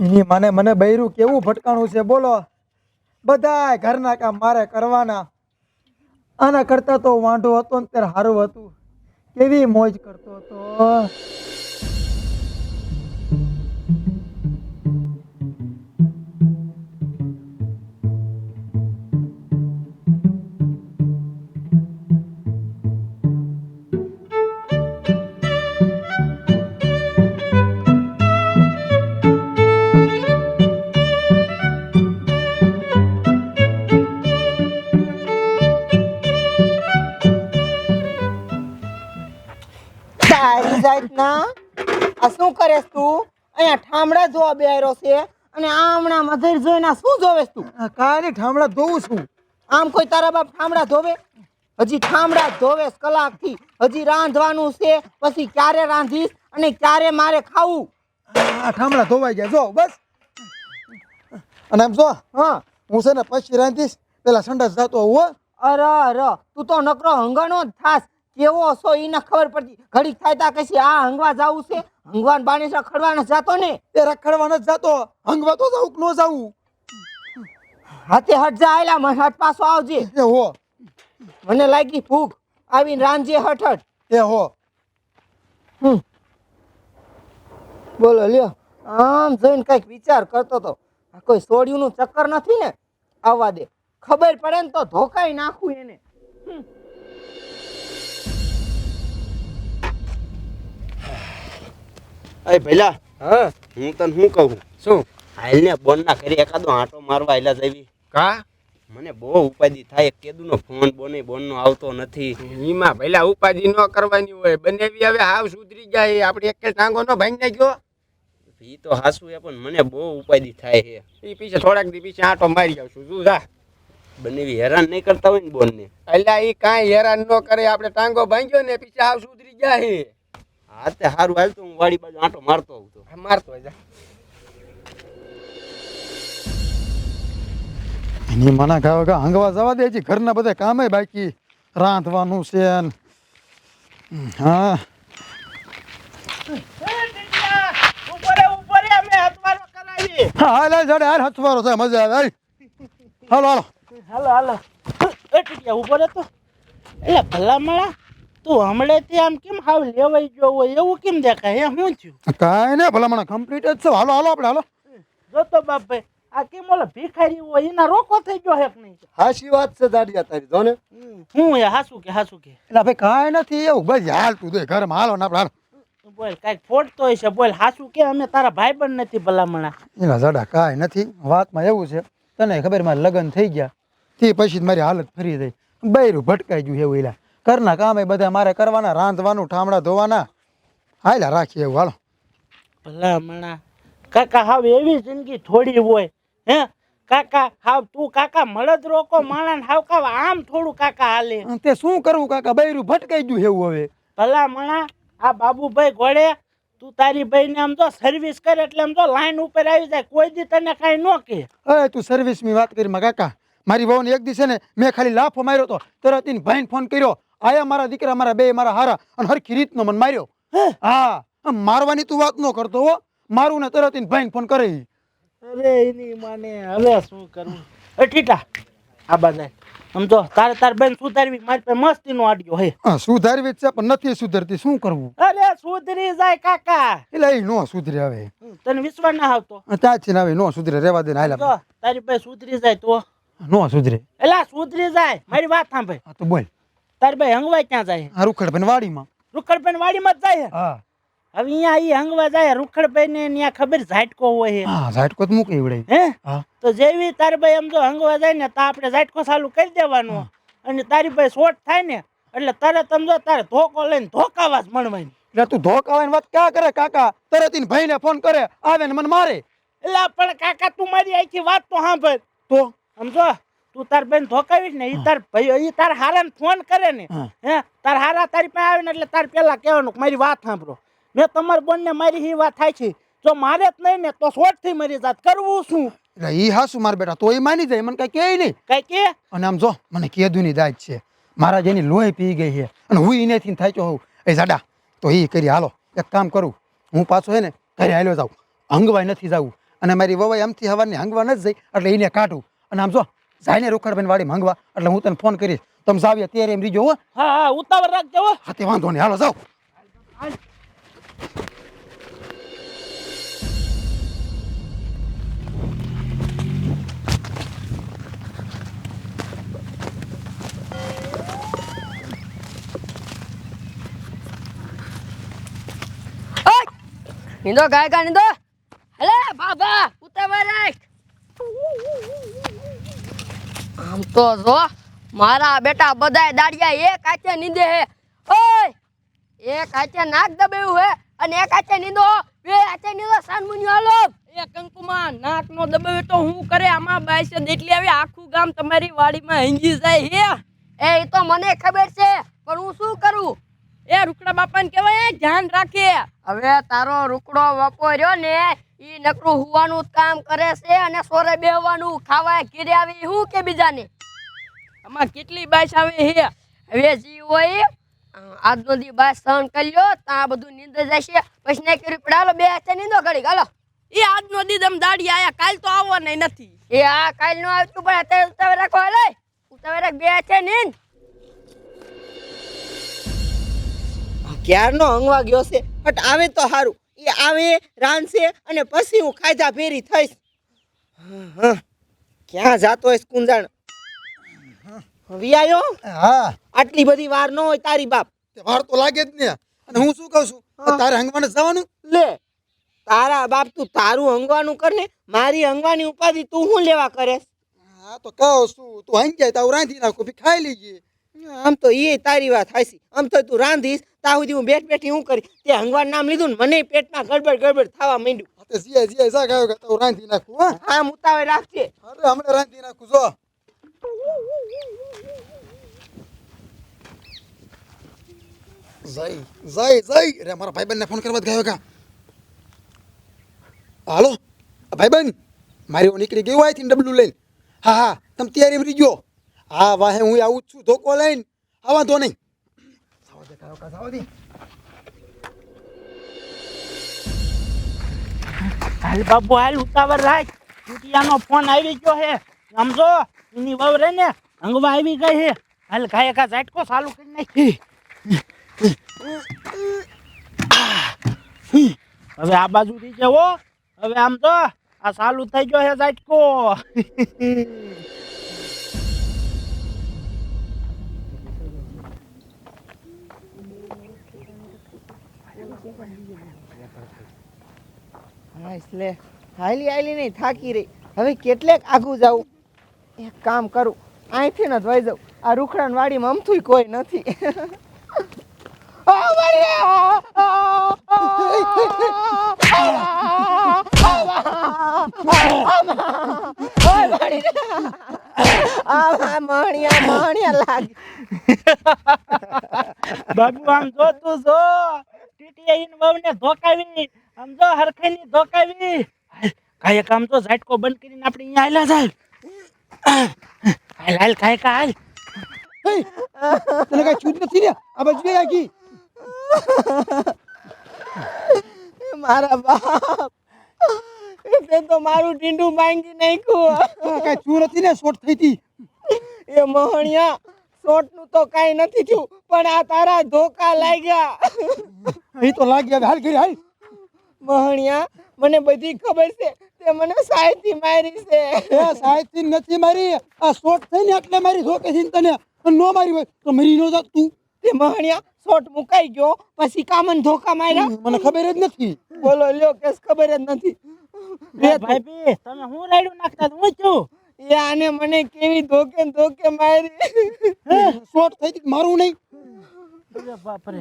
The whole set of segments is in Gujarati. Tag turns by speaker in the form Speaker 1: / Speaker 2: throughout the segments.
Speaker 1: ઈ મને મને બૈરું કેવું ભટકાણું છે, બોલો. બધાય ઘરના કામ મારે કરવાના. આના કરતા તો વાંઢો હતો ને ત્યારે સારું હતું. કેવી મોજ કરતો હતો.
Speaker 2: અહીંયા ઠામડા જોવા બેહારો છે અને આ હમણાં મધર જોઈને શું જોવેસ તું?
Speaker 1: આ ઠામડા ધોવું છું.
Speaker 2: આમ કોઈ તારા બાપ ઠામડા ધોવે હજી ઠામડા જ ધોવેસ કલાકથી. હજી રાંધવાનું છે પછી ક્યારે રાંધીશ અને ક્યારે મારે ખાવું?
Speaker 1: આ ઠામડા ધોવાઈ ગયા. જો બસ. અને આમ જો
Speaker 2: હા.
Speaker 1: હું છે ને પછી રાંધીશ. પેલા સંડાસ જાતો હો.
Speaker 2: અરે અરે તું તો નકરો હંગાનો જ થાસ કેવો છો એને ખબર પડતી. ઘડીક થાય તા કશી આ હંગવા જાવું છે? હંગવાન બાનેસા ખડવાના જાતો ને?
Speaker 1: એ રખડવા નથી જાતો. હંગવા તો જાઉં કે ન જાવું
Speaker 2: હાથે હટ જા આયલા મને હટ પાછો આવજે.
Speaker 1: એ હો.
Speaker 2: મને લાગી ભૂખ. આવીને રાંજે હટ હટ
Speaker 1: એ હો.
Speaker 2: હમ. બોલો લ્યો. આમ જોઈને કંઈક વિચાર કરતો તો આ કોઈ સોડિયું ચક્કર નથી ને? આવવા દે. ખબર પડે ને તો ધોકાઈ નાખું એને.
Speaker 3: અય ભઈલા
Speaker 4: હા.
Speaker 3: હું તને શું કહું?
Speaker 4: શું?
Speaker 3: હાલને બોનના કરી એકાદો આંટો મારવા આયલા જવી
Speaker 4: કા?
Speaker 3: મને બહુ ઉપાધિ થાય કેદુનો ફોન બોને બોનનો આવતો નથી.
Speaker 4: એમાં ભલા ઉપાધિ ન કરવાની હોય. બનેવી હવે હાવ સુધરી જાય આપણે એક ટાંગો નો ભાંગી નાખ્યો.
Speaker 3: એ તો હાસુ એ પણ મને બહુ ઉપાધિ થાય છે.
Speaker 4: એ પીછે થોડાક દી પીછે આંટો મારી આવશું શું જા.
Speaker 3: બનેવી હેરાન નહીં કરતા હોય ને બોનને.
Speaker 4: એટલે એ કાંઈ હેરાન ન કરે. આપણે ટાંગો ભાંગ્યો ને પીછે હાવ સુધરી જાય
Speaker 3: હા તે સારું હાલ તો હું વાડી બાજુ આંટો મારતો આવું તો.
Speaker 4: હા, મારતો જા.
Speaker 1: એની મને કહે કે હંગવા જવા દે છે ઘરના બધા કામે બાકી. રાંધવાનું છે ને. હા. હા હાલ હાલ જડે હાલ હથવારો થાય મજા આવે હાલ. હાલો હાલો.
Speaker 5: હાલો હાલો. એ ટીટિયા ઊભો રહેતો. એટલે ભલા મળા તું હમણાંથી આમ કેમ હાવ લેવાઈ ગયો હોય એવું કેમ દેખાય? શું થયું?
Speaker 1: કાંઈ ને મને કમ્પ્લીટ જ છે. હાલો હાલો આપણે હાલો.
Speaker 5: જોતો બાપભાઈ આ કેમ ઓલા ભિખારી હોય એના રોકો થઈ ગયો હે કે નહીં?
Speaker 1: હાશી વાત છે દાડિયા તારી જો ને
Speaker 5: હું એ હાસુ કે હાસુ કે.
Speaker 1: એટલે ભાઈ કાંઈ નથી એવું બસ હાલ તું દે ઘરમાં હાલો ને આપણે હાલો.
Speaker 5: બોલ કાંઈક ફોડતો હશે છે બોલ હાસુ કે અમે તારા ભાઈ પણ નથી ભલામણા.
Speaker 1: એના જડા કાંઈ નથી. વાતમાં એવું છે તને ખબર મારે લગ્ન થઈ ગયા તે પછી મારી હાલત ફરી થઈ બૈરું ભટકાઈ ગયું એવું એલા. ઘરના કામ એ બધા મારે કરવાના રાંધવાનું ઠામડા ધોવાના. હાલ્યા રાખીએ એવું હાલો.
Speaker 5: ભલામણા કાકા હાવ એવી જિંદગી થોડી હોય હે? કાકા હાવ તું કાકા મળદ રોકો માણા હાવ કાવ આમ થોડું કાકા હાલે.
Speaker 1: તે શું કરવું કાકા? બૈરું ભટકાઈ ગયું એવું હવે.
Speaker 5: ભલા મણા આ બાબુભાઈ ઘોડે તું તારી ભાઈને આમ તો સર્વિસ કરે એટલે આમ તો લાઈન ઉપર આવી જાય કોઈ દી તને કાંઈ ન કહે.
Speaker 1: અરે તું સર્વિસની વાત કરી માં કાકા. મારી વહુને એક દિવસે ને મેં ખાલી લાફો માર્યો તો તરત એને ભાઈને ફોન કર્યો. આયા મારા દીકરા મારા બે મારા હારા અને હરખી રીતનો મને માર્યો. હા? મારવાની તું વાત ન કરતો હો. મારું ને તરત ભાઈ ફોન કરે
Speaker 5: અરે એની માને હવે શું કરવું એ ટીટા આ બાને આમ તો તારે તાર બેન સુધારવી મારી પાસે મસ્તીનો આડ્યો હે.
Speaker 1: સુધારવી છે પણ નથી સુધરતી. શું કરવું?
Speaker 5: અરે સુધરી જાય કાકા.
Speaker 1: એટલે એ નો સુધરે હવે.
Speaker 5: તને વિશ્વાસ ના આવતો.
Speaker 1: ત્યાં છે ને હવે નો સુધરે. રેવા દે હાલ
Speaker 5: તારી પાસે સુધરી જાય તો.
Speaker 1: નો સુધરે.
Speaker 5: એલા સુધરી જાય. મારી વાત સાંભળ.
Speaker 1: તો બોલ.
Speaker 5: તારી ભાઈ હંગવાય ક્યાં જાય?
Speaker 1: આ રૂખડ ભાઈ વાડીમાં.
Speaker 5: રૂખડભાઈ વાડીમાં જ જાય
Speaker 1: હા?
Speaker 5: હવે અહીંયા ઈ હંગવા જાય રૂખડભાઈ ને ત્યાં ખબર ઝાટકો હોય હે?
Speaker 1: હા ઝાટકો તો મૂકી વડે
Speaker 5: હે?
Speaker 1: હા.
Speaker 5: તો જેવી તાર ભાઈ એમ જો હંગવા જાય ને તો આપણે ઝાટકો ચાલુ કરી દેવાનો. અને તારી ભાઈ શોર્ટ થાય ને એટલે તરત સમજો તારે ધોકો લઈને ધોકાવા જ મળવાની.
Speaker 1: એટલે તું ધોકાવાની વાત ક્યાં કરે કાકા? તરત એને ભાઈને ફોન કરે આવે ને મને મારે.
Speaker 5: એટલે પણ કાકા તું મારી આખી વાત તો સાંભળ.
Speaker 1: તો?
Speaker 5: સમજો તું તાર બેન ધોકાવીશ ને ઈ તાર ભાઈ ઈ તાર હારાને ફોન કરે ને
Speaker 1: હે.
Speaker 5: તાર હારા તારી પાસે આવે ને એટલે તાર પેલા કહેવાનું કે મારી વાત સાંભળો. મેં તમારા બોનને મારી હી વાત થાય છે. જો મારે જ નહીં ને તો શોર્ટથી મરી જાત કરવું શું?
Speaker 1: રે ઈ હાસુ માર બેટા તો એ માની જાય મને કઈ કહે નહીં.
Speaker 5: કઈ કે
Speaker 1: અને આમ જો મને કેદુની દાજ છે. મારા જેની લોહી પી ગઈ છે. અને હું એનેથી થાક્યો હોઉં. એ જાડા તો એ કરી હાલો એક કામ કરું. હું પાછો હે ને ઘરે હાલ્યો જાઉં. હંગવાય નથી જાવું. અને મારી વવાઈ આમથી હવાની હંગવા નથી જઈ એટલે એને કાઢું. અને આમ જો જાયને રોકડબેન વાડી માંગવા. એટલે હું તને ફોન કરીશ. તમે જાવ્યા ત્યારે એમ રીજો હો.
Speaker 5: હા હા ઉતાવળ રાખજો હો.
Speaker 1: હા તે વાંધો નહીં. હાલો જાઓ
Speaker 6: નિંદો નીંદો ગાય ગા નિંદો. હલે બાબા ઉતાવળ રાખ. આમ તો જો મારા બેટા બધાય દાડિયા એક આચે નીંદે હે. ઓય! એક આચે નાક દબાયું હે અને એક આચે નીંદો બે આચે નીંદો સાનમુનિયો હાલો.
Speaker 7: એ કંકુમાં નાક નો દબાવે તો હું કરે? આમાં બાઈસે એટલી આવી આખું ગામ તમારી વાડીમાં હિંગી જાય હે.
Speaker 6: એ તો મને ખબર છે પણ હું શું કરું?
Speaker 7: એ રૂકડા બાપાને કહેવાય એ ધ્યાન રાખે.
Speaker 6: હવે તારો રૂકડો વપોર્યો ને ઈ નકરું હુવાનું જ કામ કરે છે અને સોરે બેહવાનું ખાવાય ઘીરે આવી હું કે બીજાને?
Speaker 7: આમાં કેટલી બાઈસ આવે હે?
Speaker 6: હવે જી હોય આજનો દી બાય સહન કર્યો તા બધું નીંદર જશે. પછી ને કર્યું પડાલો બે હાથે નીંદો ઘડી ગાલો
Speaker 7: એ આજનો દી તમ દાડી આયા કાલ તો આવવાના નથી.
Speaker 6: એ આ કાલ નો આવતું પણ અત્યારે ઉતાવે રાખો હાલે. ઉતાવે રાખ બે હાથે નીંદ.
Speaker 2: ક્યારનો અંગવા ગયો છે? બટ આવે તો સારું એ આવે રાંધશે અને પછી હું ખાધા ભેરી થઈશ. ક્યાં જાતો હોય કુંજાણ વિયાયો
Speaker 1: હા.
Speaker 2: આટલી બધી વાર ન હોય તારી બાપ.
Speaker 1: વાર તો લાગે જ ને અને હું શું કહું છું? તારે હંગવાને જવાનું?
Speaker 2: લે તારા બાપ તું તારું હંગવાનું કર ને મારી હંગવાની ઉપાધિ તું હું લેવા કરે
Speaker 1: હા તો કહું છું. તું હંગ જાય તો રાંધી નાખું ભી ખાઈ લઈએ
Speaker 2: આમ તો એ તારી વાત હાસી આમ તો તું રાંધીશ તા સુધી હું બેઠ બેઠી હું કરી તે હંગવાન નામ લીધું ને મને પેટમાં ગડબડ ગડબડ થવા માંડ્યું.
Speaker 1: તે જીએ જીયા જા ગાયો કે તું રાંધી નાખું હા?
Speaker 2: હા મુતાવે રાખજે.
Speaker 1: અરે હમણાં રાંધી નાખું જો. જય જય જય. અરે મારા ભાઈબંધને ફોન કરવા જ ગયો કા? હાલો ભાઈબંધ મારી હું નીકળી ગયું અહીંથી ડબલું લઈને. હા હા તમે તૈયારી રહી ગયો. હા વાહે હું આવું છું ધોકો લઈને. આ તો નહીં. જાવા દે કાયો કા જાવા દે
Speaker 5: હાલ બાબુ હાલ ઉતાવળ રાખ. ચૂટિયાનો ફોન આવી ગયો હે. સમજો એની વહુ રે ને હંગવા આવી ગઈ હે. હાલ ગાય કા ઝાટકો ચાલુ કરી નાખી. હવે આ બાજુ થી જવો હવે આમ તો આ ચાલુ થઈ ગયો હે ઝાટકો.
Speaker 2: હા એટલે હાલી હાલી નહીં થાકી રહી હવે કેટલેક આગું જાઉં એક કામ કરું અહીંથી ન ધોઈ જાઉં આ રૂખડાન વાડીમાં મમથું કોઈ નથી મણિયા મણિયા લાગે
Speaker 5: બાબુ આમ જો. તું જો ટીટીઆઈ ની વહુ ને ધોકાવી આમ જો હરખે ની ધોકાવી. કાય કામ તો ઝાટકો બંધ કરીને આપણે અહીંયા આયલા જાય. હાલ હાલ કાય કા હાલ
Speaker 1: તને કઈ છૂટ નથી ને? આ બાજુ ગઈ
Speaker 2: મારા બાપ. તે તો મારું ઢીંડું માંગી નાખ્યું.
Speaker 1: કઈ છું નથી ને? શોર્ટ થઈ હતી.
Speaker 2: એ મોહણિયા શોટનું તો કઈ નથી થયું પણ આ તારા ધોકા લાગ્યા.
Speaker 1: અહીં તો લાગ્યા હાલ કરી હાલ.
Speaker 2: મહણિયા મને બધી ખબર છે તે મને સાયથી મારી છે.
Speaker 1: એ સાહેબથી નથી મારી આ શોર્ટ થઈને એટલે મારી ધોકે છે તને નો મારી હોય તો મરી નો જાત તું.
Speaker 2: તે મહણિયા શોટ મુકાઈ ગયો પછી કામન ધોકા માર્યા.
Speaker 1: મને ખબર જ નથી.
Speaker 2: બોલો લ્યો કેસ ખબર જ નથી.
Speaker 5: ભાઈ તમે હું રાડ્યું નાખતા? હું છું?
Speaker 2: આને મને કેવી ધોકે ધોકે મારી.
Speaker 1: શોર્ટ થઈ હતી મારું નહીં.
Speaker 5: બાપરે.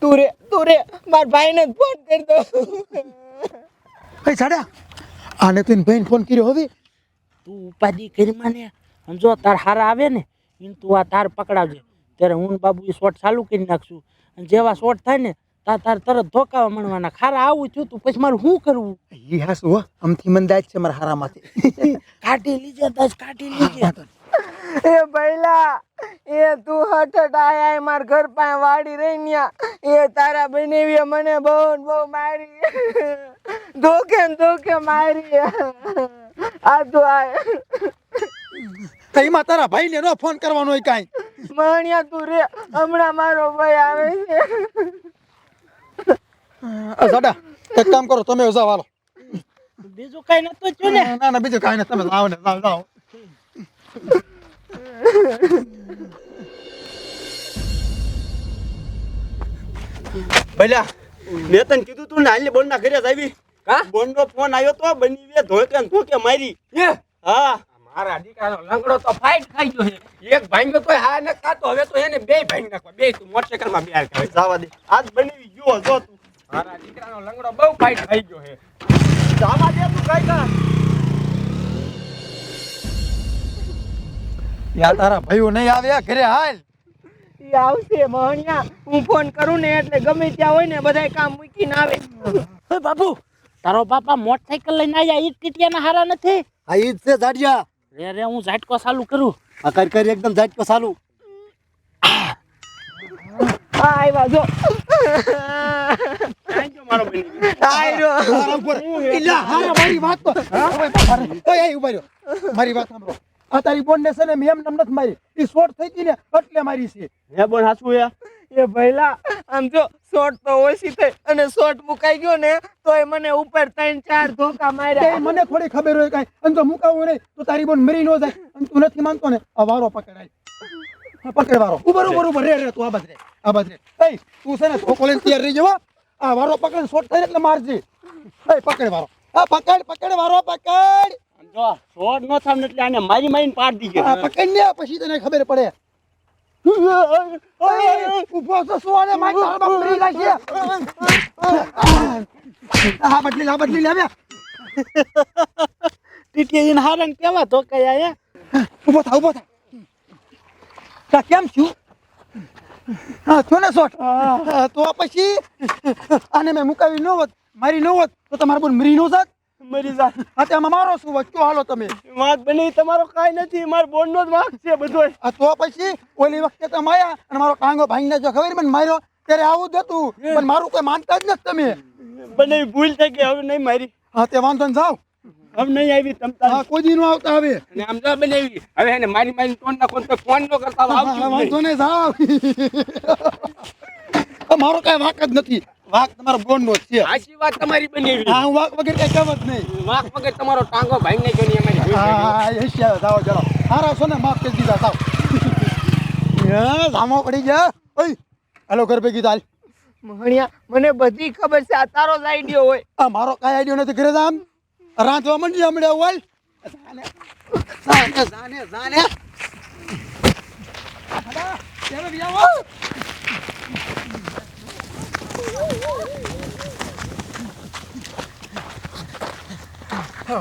Speaker 2: તું રે તું રે. માર ભાઈને ફોન કરી દો
Speaker 1: કઈ સાડા આને તો ભાઈને ફોન કર્યો હવે.
Speaker 5: તું ઉપાધિ કરી મને. જો તાર હારા આવે ને એને તું આ તાર પકડાવજે. ત્યારે હું બાબુ એ શોટ ચાલુ કરી નાખશું. અને જેવા શોટ થાય ને તાર તાર તરત ધોકાવા મળવાના. ખારા આવું છું તું પછી મારે શું કરવું?
Speaker 1: એ હાસ હો આમથી દાજ છે મારા હારામાંથી.
Speaker 5: કાઢી લીજે દાજ કાઢી લીજે.
Speaker 2: એ ભૈલા એ તું હઠ આયા માર ઘર પાસે વાડી રહી ન્યા. એ તારા બનેવીએ મને બહુ ને બહુ મારી. ધોકે ને ધોકે મારી. આ તો આ
Speaker 1: એમાં તારા ભાઈને નો ફોન કરવાનો હોય કાંઈ?
Speaker 2: માણ્યા તું રે હમણાં મારો ભાઈ આવે છે.
Speaker 1: સાડા એક કામ કરો તમે ઉઝા વાલો
Speaker 5: બીજું કઈ નતું છું ને?
Speaker 1: ના ના બીજું કઈ નહીં તમે જાઓ ને જાઓ જાઓ.
Speaker 3: ભલ્યા મેં તને કીધું તું ને હાલ બોન ના ઘરે જ આવી.
Speaker 4: બોન
Speaker 3: નો ફોન આવ્યો તો બની વે ધોકે ને ધોકે મારી. હા?
Speaker 4: મારા દીકરાનો લંગડો તો ફાઈટ ખાઈ ગયો છે. એક ભાંગ્યો તો હા ને કાતો હવે તો એને બે ભાંગી નાખવા. બે તું મોટરસાઇકલમાં બે
Speaker 3: જવા દે. આજ બની ગયો જો તું.
Speaker 4: મારા દીકરાનો લંગડો બહુ ફાઈટ થઈ ગયો છે.
Speaker 3: જવા દે તું કઈ કા
Speaker 1: યા તારા ભાઈઓ નહીં આવ્યા ઘરે હાલ.
Speaker 2: ઈ આવશે મહણિયા. હું ફોન કરું ને એટલે ગમે ત્યાં હોય ને બધાય કામ મૂકીને આવે.
Speaker 5: ઓય બાપુ તારો બાપા મોટરસાઇકલ લઈને આવ્યા ઈ ટીટિયાના હારા નથી?
Speaker 8: આ ઈ જ છે જાડિયા
Speaker 5: રે રે હું ઝાટકો ચાલુ કરું.
Speaker 8: આ કરી કર એકદમ ઝાટકો ચાલુ.
Speaker 2: આવ્યા જો.
Speaker 3: મારો
Speaker 1: વાત તો સાંભળો. આ તારી બોન ને છે ને મેમ એમ નમ નથી મારી. એ શોર્ટ થઈ ગઈ ને એટલે મારી છે.
Speaker 3: હે બોન હાસુ યા
Speaker 2: એ ભઈલા આમ જો શોર્ટ તો ઓછી થઈ અને શોર્ટ મુકાઈ ગયો ને તોય મને ઉપર ત્રણ ચાર ધોકા માર્યા.
Speaker 1: મને થોડી ખબર હોય કાંઈ. અને જો મુકાવું નહીં તો તારી બોન મરી ન જાય. અને તું નથી માનતો ને આ વારો પકડાય. પકડ વારો. ઉભર ઉભર ઉભર રે રે તું આ બાજ રે આ બાજ રે. એય તું છે ને કોલેજ તૈયાર રહી જવા આ વારો પકડ શોટ થાય એટલે મારજે. એય પકડ વારો. આ પકડ પકડ વારો પકડ.
Speaker 3: જો શોટ નો થામ એટલે આને મારી મારીને પાડ દીજે
Speaker 1: આ પકડ ને પછી તને ખબર પડે. છો શું આને મારી તારા બાપ મરી જાય છે આ બદલી લે, બદલી લે આવ્યા
Speaker 5: ઇન હારા કેવા કેવા કયા એ
Speaker 1: ઊભો થા ઊભો થા. તા કેમ છું? હા છો ને શોટ? તો પછી આને મેં મુકાવી ન હોત મારી ન હોત તો તમારા બોલ મરી ન જાત.
Speaker 3: મરી જાત.
Speaker 1: હા તે આમાં મારો શું વચ્ચો હાલો તમે.
Speaker 3: વાત બની તમારો કાઈ નથી માર બોન નો જ વાંક છે બધોય.
Speaker 1: આ તો પછી ઓલી વખતે તમે આયા અને મારો ટાંગો ભાંગીને જો ખબર મને માર્યો ત્યારે આવું જ હતું. પણ મારું કોઈ માનતા જ નથી તમે.
Speaker 3: બને ભૂલ થઈ ગઈ હવે નહીં મારી.
Speaker 1: હા તે વાંધો ને જાઓ
Speaker 3: હવે નહીં આવી તમતા
Speaker 1: હા કોઈ દી આવતા આવે
Speaker 4: અને આમ જો આવી. હવે એને મારી મારી ટોન નાખો તો ફોન નો કરતા આવજો
Speaker 1: વાંધો
Speaker 4: નહીં.
Speaker 1: ને મારો કઈ વાક જ નથી. વાક તમારો બોન નો છે.
Speaker 4: સાચી વાત તમારી બનાવી
Speaker 1: હા હું વાક વગર કઈ કહેવત નહીં.
Speaker 4: વાક વગર તમારો ટાંગો ભાઈ ને અમારી ભૂલ
Speaker 1: હા એશિયા જાવ ચલો. હારા છો ને માફ કરી દીધા સાવ હે સામો પડી ગયા. ઓય હાલો ઘર ભેગી તારી
Speaker 2: મહણિયા મને બધી ખબર છે આ તારો જ આઈડિયો હોય.
Speaker 1: આ મારો કાંઈ આઈડિયો નથી ઘરે જામ રાંધવા મંડી હમણાં હોય? જાને. જાને.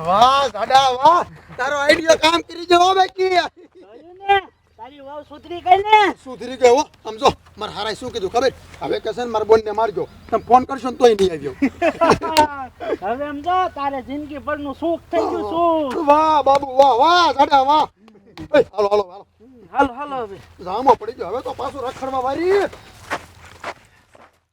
Speaker 1: વાહ ગાડા વાહ. તારો આઈડિયો કામ કરી જવો બાકી.
Speaker 5: તારી વાવ સુધરી ગઈ ને.
Speaker 1: સુધરી ગયો હો. સમજો મારે હારાય શું કીધું ખબર? હવે કહેશે ને બોન ને મારજો. તમે ફોન કરશો ને તોય નહીં આવ્યો.
Speaker 5: હવે એમ જો તારે જિંદગી ભરનું સુખ થઈ ગયું સુખ
Speaker 1: વાહ બાબુ વાહ વાહ ગાડા વાહ. હાલો હાલો હાલો.
Speaker 5: હાલો હાલો હવે.
Speaker 1: જામો પડી ગયો. હવે તો પાછું રખડવા વારી